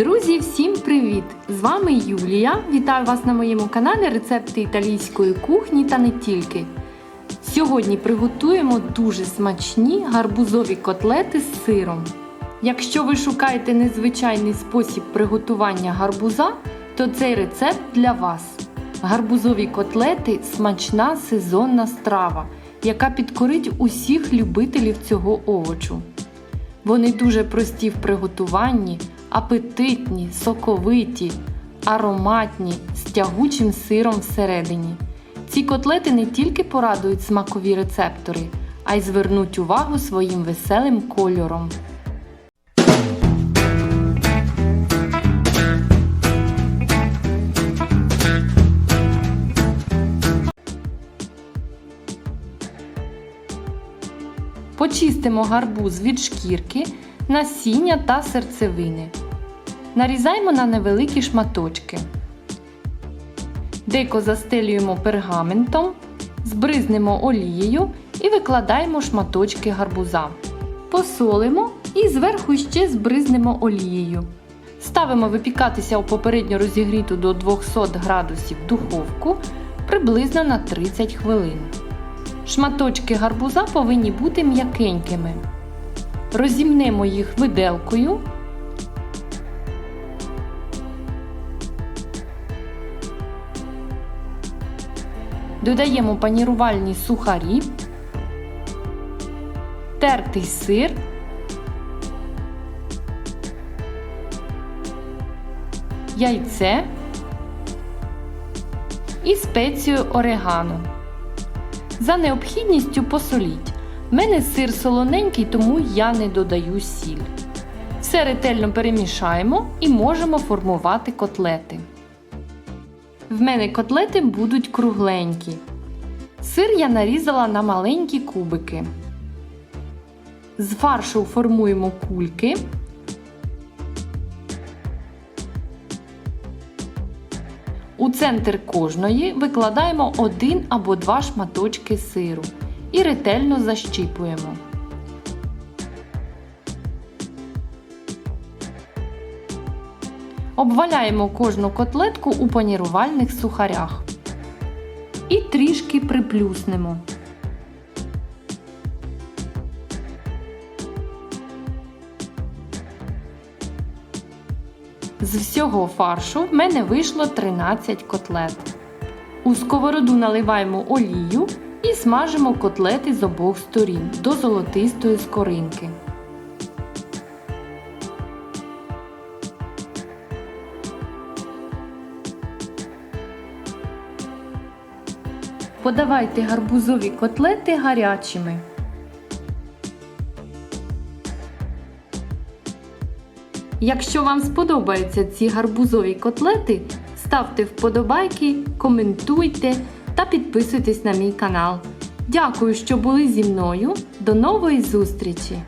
Друзі, всім привіт! З вами Юлія. Вітаю вас на моєму каналі Рецепти італійської кухні та не тільки. Сьогодні приготуємо дуже смачні гарбузові котлети з сиром. Якщо ви шукаєте незвичайний спосіб приготування гарбуза, то цей рецепт для вас. Гарбузові котлети смачна сезонна страва, яка підкорить усіх любителів цього овочу. Вони дуже прості в приготуванні, апетитні, соковиті, ароматні, з тягучим сиром всередині. Ці котлети не тільки порадують смакові рецептори, а й звернуть увагу своїм веселим кольором. Почистимо гарбуз від шкірки, насіння та серцевини. Нарізаємо на невеликі шматочки. Деко застелюємо пергаментом, збризнемо олією і викладаємо шматочки гарбуза. Посолимо і зверху ще збризнемо олією. Ставимо випікатися у попередньо розігріту до 200 градусів духовку приблизно на 30 хвилин. Шматочки гарбуза повинні бути м'якенькими. Розімнемо їх виделкою. Додаємо панірувальні сухарі, тертий сир, яйце і спецію орегано. За необхідністю посоліть. В мене сир солоненький, тому я не додаю сіль. Все ретельно перемішаємо і можемо формувати котлети. В мене котлети будуть кругленькі. Сир я нарізала на маленькі кубики. З фаршу формуємо кульки. У центр кожної викладаємо один або два шматочки сиру і ретельно защіпуємо. Обваляємо кожну котлетку у панірувальних сухарях і трішки приплюснемо. З всього фаршу в мене вийшло 13 котлет. У сковороду наливаємо олію і смажимо котлети з обох сторін до золотистої скоринки. Подавайте гарбузові котлети гарячими. Якщо вам сподобаються ці гарбузові котлети, ставте вподобайки, коментуйте та підписуйтесь на мій канал. Дякую, що були зі мною. До нової зустрічі!